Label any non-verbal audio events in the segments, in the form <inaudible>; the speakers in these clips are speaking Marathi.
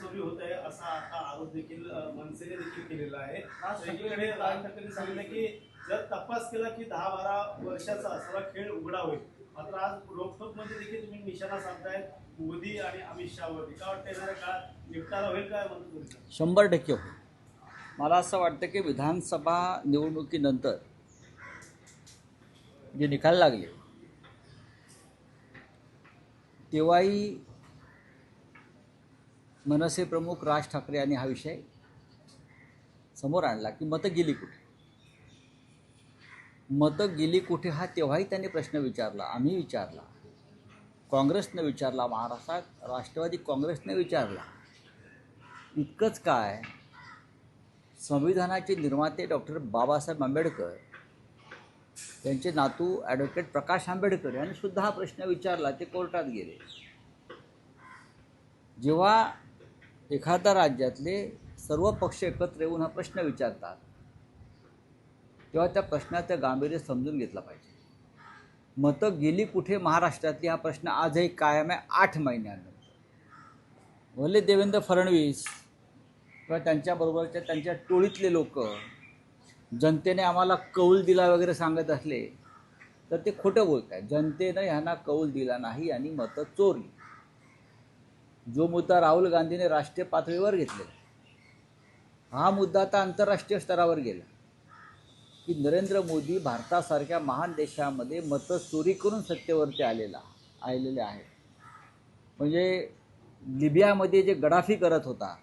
चोरी होत आहे असा आता आरोप देखील मनसेने देखील केलेला आहे. एकीकडे राज ठाकरेंनी सांगितलं की जर तपास केला की दहा बारा वर्षाचा असा खेळ उघडा होईल मात्र आज रोखोकमध्ये देखील तुम्ही निशाणा सांगताय मोदी आणि अमित शहावरती. का वाटतं येणाऱ्या काळात निपटारा होईल काय म्हणतो शंभर टक्के होईल. मला असं वाटतं की विधानसभा निवडणुकीनंतर जे निकाल लागले तेव्हाही मनसे प्रमुख राज ठाकरे यांनी हा विषय समोर आणला की मतं गेली कुठे? मतं गेली कुठे हा तेव्हाही त्यांनी प्रश्न विचारला आम्ही विचारला. काँग्रेसनं विचारला महाराष्ट्रात राष्ट्रवादी काँग्रेसने विचारला. इतकंच काय? संविधानाचे निर्माते डॉक्टर बाबासाहेब आंबेडकर त्यांचे नातू ॲडव्होकेट प्रकाश आंबेडकर यांनी सुद्धा हा प्रश्न विचारला ते कोर्टात गेले. जेव्हा एखाद्या राज्यातले सर्व पक्ष एकत्र येऊन हा प्रश्न विचारतात तेव्हा त्या प्रश्नाचं गांभीर्य समजून घेतलं पाहिजे. मतं गेली कुठे महाराष्ट्रातली हा प्रश्न आजही कायम आहे आठ महिन्यानंतर. भले देवेंद्र फडणवीस किंवा त्यांच्याबरोबरच्या त्यांच्या टोळीतले लोक जनतेने आम्हाला कौल दिला वगैरे सांगत असले तर ते खोटं बोलत आहे जनतेनं ह्यांना कौल दिला नाही आणि मतं चोरली. जो मुद्दा राहुल गांधीने राष्ट्रीय पातळीवर घेतलेला हा मुद्दा आता आंतरराष्ट्रीय स्तरावर गेला. की नरेंद्र मोदी भारतासारख्या महान देशामध्ये मतं चोरी करून सत्तेवरती आलेला आलेले आहे म्हणजे लिबियामध्ये जे गडाफी करत होता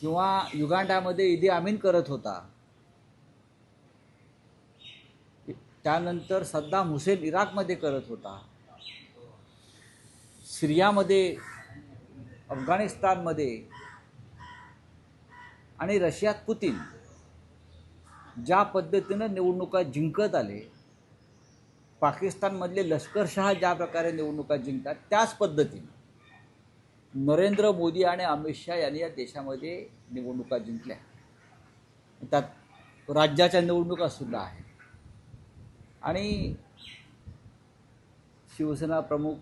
किंवा युगांडामध्ये इदी आमीन करत होता त्यानंतर सद्दाम हुसेन इराकमध्ये करत होता सिरियामध्ये अफगाणिस्तानमध्ये आणि रशियात पुतीन ज्या पद्धतीनं निवडणुका जिंकत आले पाकिस्तानमधले लष्करशहा ज्या प्रकारे निवडणुका जिंकतात त्याच पद्धतीनं नरेंद्र मोदी आणि अमित शहा यांनी या देशामध्ये निवडणुका जिंकल्या. त्यात राज्याच्या निवडणुका सुद्धा आहेत. आणि शिवसेना प्रमुख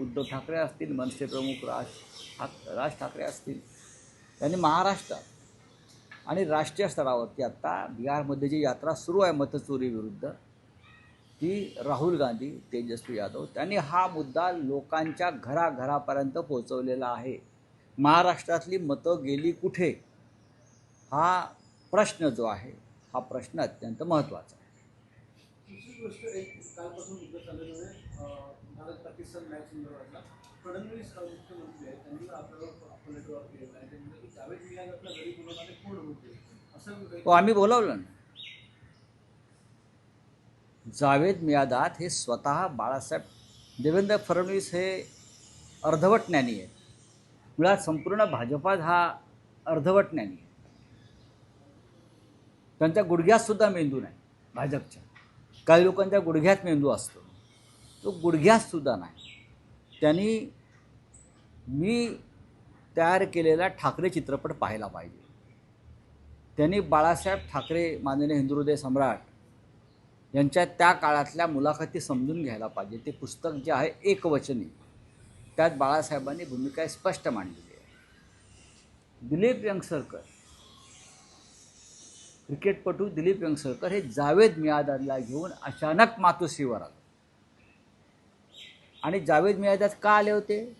उद्धव ठाकरे असतील मनसे प्रमुख राज ठाक राज ठाकरे असतील त्यांनी महाराष्ट्रात आणि राष्ट्रीय स्तरावरती आत्ता बिहारमध्ये जी यात्रा सुरू आहे मतचोरीविरुद्ध ती राहुल गांधी तेजस्वी यादव त्यांनी हा मुद्दा लोकांच्या घराघरापर्यंत पोहोचवलेला आहे. महाराष्ट्रातली मतं गेली कुठे? हा प्रश्न जो आहे हा प्रश्न अत्यंत महत्त्वाचा दुसरी गोष्ट एक कालपासून मुद्दा चाललेला आहे भारत पाकिस्तान मॅच संदर्भातला. फडणवीस मुख्यमंत्री आहेत त्यांनी आपल्याला पलटवार केलेला आहे. ते म्हणतात की जावेद मियाद आपल्या घरी बोलवणारे कोण होते असं हो, आम्ही बोलावलं ना. जावेद मियादात हे स्वतः बाळासाहेब देवेंद्र फडणवीस हे अर्धवट ज्ञानी आहेत. मुळात संपूर्ण भाजपात हा अर्धवट ज्ञानी आहे. त्यांच्या गुडघ्यातसुद्धा मेंदू नाही भाजपच्या. काही लोकांच्या गुडघ्यात मेंदू असतो. तो गुडघ्यातसुद्धा नाही. त्यांनी मी तयार केलेला ठाकरे चित्रपट पाहायला पाहिजे. त्यांनी बाळासाहेब ठाकरे माननीय हिंदुहृदय सम्राट यांच्या त्या काळातल्या मुलाखती समजून घ्यायला पाहिजे. ते पुस्तक जे आहे एकवचनी त्यात बाळासाहेबांनी भूमिका स्पष्ट मांडलेली आहे. दिलीप यंगसरकर क्रिकेटपटू दिलीप यंगसरकर हे जावेद मियादादला घेऊन अचानक मातोश्रीवर आले. आणि जावेद मियादाद का आले होते?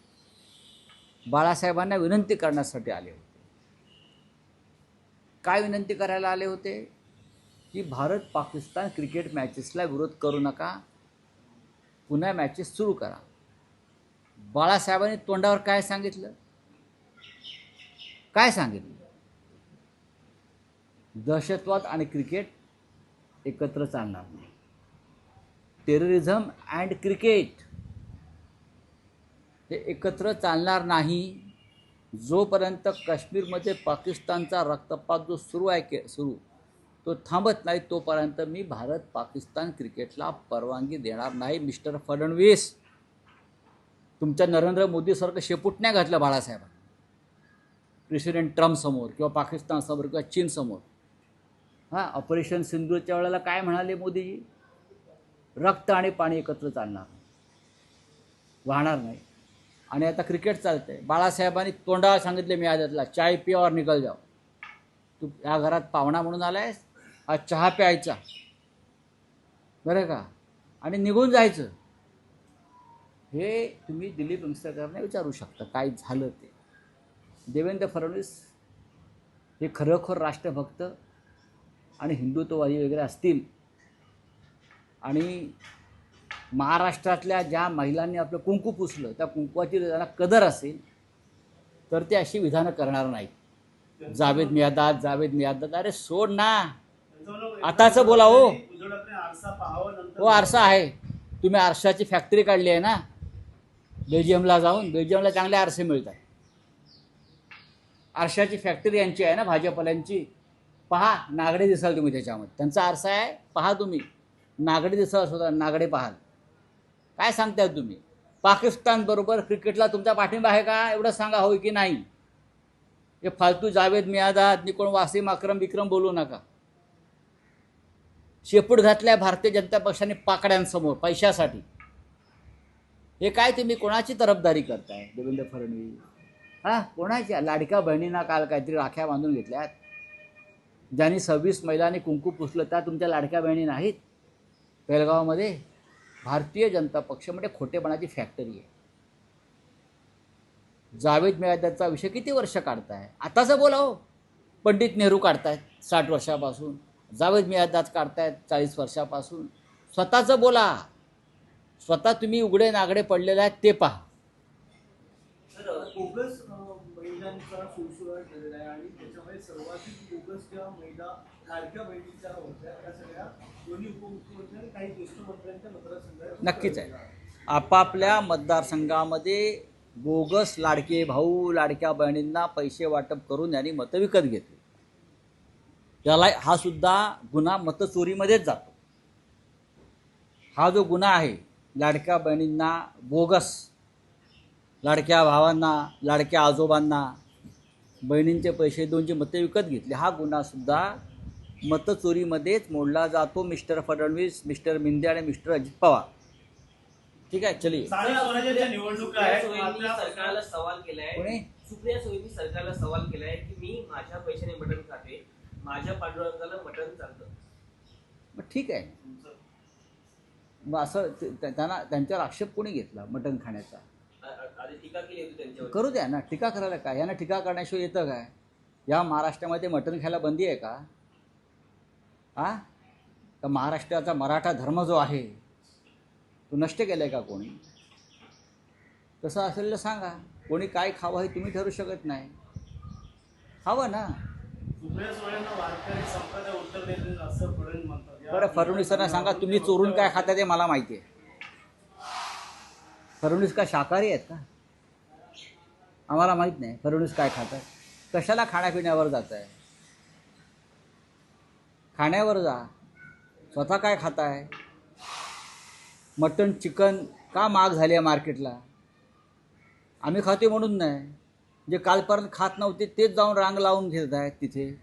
बाळासाहेबांना विनंती करण्यासाठी आले होते. काय विनंती करायला आले होते? की भारत पाकिस्तान क्रिकेट मॅचेसला विरोध करू नका. पुन्हा मॅचेस सुरू करा. बाळासाहेबांनी तोंडावर काय सांगितलं? काय सांगितलं? दहशतवाद आणि क्रिकेट एकत्र चालणार नाही. टेररिझम अँड क्रिकेट हे एकत्र चालणार नाही. जोपर्यंत काश्मीरमध्ये पाकिस्तानचा रक्तपात जो सुरू आहे के सुरू तो थांबत नाही तोपर्यंत मी भारत पाकिस्तान क्रिकेटला परवानगी देणार नाही मिस्टर फडणवीस. तुमच्या नरेंद्र मोदीसारखं शेपुटण्या घातलं बाळासाहेबांनी. प्रेसिडेंट ट्रम्पसमोर किंवा पाकिस्तानसमोर किंवा चीनसमोर हां ऑपरेशन सिंधूच्या वेळेला काय म्हणाले मोदीजी? रक्त आणि पाणी एकत्र चालणार वाहणार नाही. आणि आता क्रिकेट चालतंय. बाळासाहेबांनी तोंडावर सांगितले मी आजातला चाय पिया निघाल जाव तू या घरात पाहुणा म्हणून आलायस? आज चहा प्यायचा. बरं का? आणि निघून जायचं. हे तुम्ही दिलीप वंगसकरांना विचारू शकता काय झालं ते. देवेंद्र फडणवीस हे खरोखर राष्ट्रभक्त आणि हिंदुत्ववादी वगैरे असतील. आणि महाराष्ट्रातल्या ज्या महिलांनी आपलं कुंकू पुसलं त्या कुंकवाची त्यांना कदर असेल तर ते अशी विधानं करणार नाहीत. जावेद मियादाद जावेद मियादाद अरे सोड ना. आताचं बोला हो. हो आरसा आहे. तुम्ही आरशाची फॅक्टरी काढली आहे ना. बेल्जियमला जाऊन बेल्जियमला चांगले आरसे मिळतात. आरशाची फॅक्टरी यांची आहे ना भाजपल्यांची पहा नागडे दिसाल तुम्ही त्याच्यामध्ये. त्यांचा आरसा आहे पहा तुम्ही. नागडे दिसाल स्वतः नागडे पाहाल. काय सांगताय तुम्ही? पाकिस्तान बरोबर क्रिकेटला तुमचा पाठिंबा आहे का? एवढं सांगा होय की नाही? हे फालतू जावेद मियादाद निकोण वासिम अक्रम विक्रम बोलू नका. शेपूट घातल्या भारतीय जनता पक्षाने पाकड्यांसमोर पैशासाठी. हे काय तुम्ही कोणाची तरफदारी करताय देवेंद्र फडणवीस? हा कोणाच्या? लाडक्या बहिणींना काल काहीतरी राख्या बांधून घेतल्यात. ज्यांनी सव्वीस महिलांनी कुंकू पुसलं त्या तुमच्या लाडक्या बहिणी नाहीत? बेळगावमध्ये भारतीय जनता पक्ष म्हणजे खोटेपणाची फॅक्टरी आहे. जावेद मियादाचा विषय किती वर्ष काढताय? आताचं बोलाव हो. पंडित नेहरू काढतायत साठ वर्षापासून. जावेद मियादाद काढतायत चाळीस वर्षापासून. स्वतःचं बोला. स्वतः तुम्ही उघडे नागडे पडलेले आहेत ते पहा. आणि बोगस ज्या महिला लाडक्या बहिणीच्या होत्या त्या सगळ्या दोन्ही उपमुख्यमंत्री आणि काही ज्येष्ठ मंत्र्यांच्या मतदारसंघात नक्कीच आहे. आपापल्या मतदारसंघामध्ये बोगस लाडके भाऊ लाडक्या बहिणींना पैसे वाटप करून यांनी मतं विकत घेतली. त्याला हा सुद्धा गुन्हा मतचोरीमध्येच जातो. हा जो गुन्हा आहे लाडक्या बहिणींना बोगस लाडक्या भावांना लाडक्या आजोबांना बहिणींचे पैसे देऊन जे मतं विकत घेतले. हा गुन्हासुद्धा मतचोरीमध्येच मोडला जातो मिस्टर फडणवीस मिस्टर मिंदे आणि मिस्टर अजित पवार. ठीक आहे आपल्या- सरकारला सवाल केलाय. सुप्रिया सुळेंनी सरकारला सवाल केलाय की मी माझ्या पैशाने मटण खाते माझ्या पांडुरंगाला मटण चालतं. मग ठीक आहे. मग असं त्यांना त्यांच्यावर आक्षेप कोणी घेतला मटण खाण्याचा? करू द्या ना टीका करायला काय? यांना टीका करण्याशिवाय येतं काय? या महाराष्ट्रामध्ये मटण खायला बंदी आहे का? हा? का महाराष्ट्राचा मराठा धर्म जो आहे तो नष्ट केला आहे का कोणी? तसं असेल तर सांगा. कोणी काय खावं हे तुम्ही ठरू शकत नाही. खावं ना. बरं फडणवीसांना सांगा तुम्ही चोरून काय खाता ते मला माहिती आहे. फडणवीस का शाकाहारी आहेत का? आम्हाला माहीत नाही फडणवीस काय खातात कशाला खाण्यापिण्यावर जात आहे खाण्यावर जा. स्वतः काय खाताय? मटण चिकन का महाग झाली आहे मार्केटला? आम्ही खातो म्हणून नाही. जे कालपर्यंत खात नव्हते तेच जाऊन रांग लावून घेत आहेत तिथे.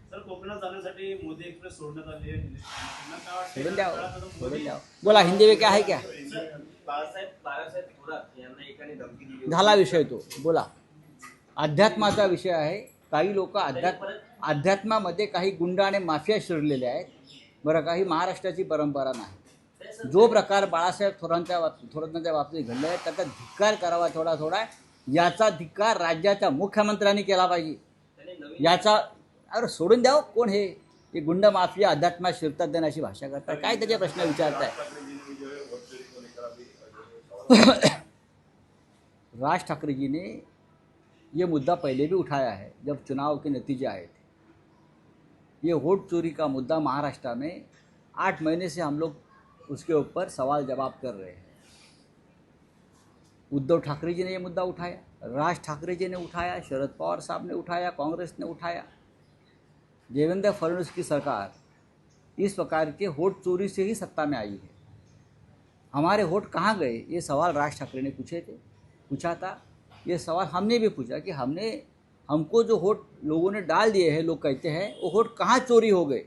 आहे. मोदी- द्यावं बोला हिंदी में क्या? है क्या. झाला विषय तो. बोला. अध्यात्माचा विषय आहे. काही लोक अध्यात्म अध्यात्मामध्ये काही गुंड आणि माफिया शिरलेले आहेत. बरं काही महाराष्ट्राची परंपरा नाही. ते- जो प्रकार बाळासाहेब थोरांच्या बाब- थोरांच्या बाबतीत घडला आहे त्याचा धिक्कार करावा थोडा थोडा. याचा धिक्कार राज्याच्या मुख्यमंत्र्यांनी केला पाहिजे. याचा अरे सोडून द्यावं? कोण हे? हे गुंड माफिया अध्यात्मात शिरतात देणं अशी भाषा करतात. काय त्याचे प्रश्न विचारताय? <coughs> राज ठाकरे जी ने ये मुद्दा पहले भी उठाया है, जब चुनाव के नतीजे आए थे। ये वोट चोरी का मुद्दा महाराष्ट्र में आठ महीने से हम लोग उसके ऊपर सवाल जवाब कर रहे हैं। उद्धव ठाकरे जी ने ये मुद्दा उठाया, राज ठाकरे जी ने उठाया, शरद पवार साहब ने उठाया, कांग्रेस ने उठाया। देवेंद्र फडणवीस की सरकार इस प्रकार के वोट चोरी से ही सत्ता में आई है। हमारे वोट कहाँ गए? ये सवाल राज ठाकरे ने पूछे थे, पूछा था। ये सवाल हमने भी पूछा कि हमने हमको जो वोट लोगों ने डाल दिए हैं लोग कहते हैं वो वोट कहाँ चोरी हो गए?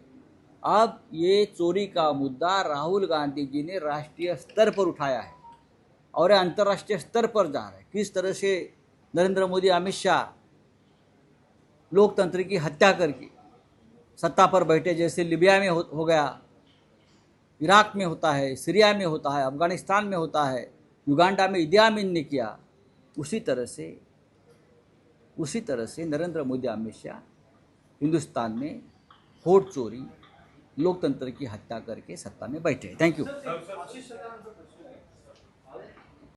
अब ये चोरी का मुद्दा राहुल गांधी जी ने राष्ट्रीय स्तर पर उठाया है और ये अंतर्राष्ट्रीय स्तर पर जा रहा है। किस तरह से नरेंद्र मोदी अमित शाह लोकतंत्र की हत्या करके सत्ता पर बैठे जैसे लिबिया में हो, हो गया इराक में होता है सीरिया में होता है अफ़गानिस्तान में होता है युगांडा में इदियामिन ने किया उसी तरह से उसी तरह से नरेंद्र मोदी अमित शाह हिंदुस्तान में होट चोरी लोकतंत्र की हत्या करके सत्ता में बैठे थैंक यू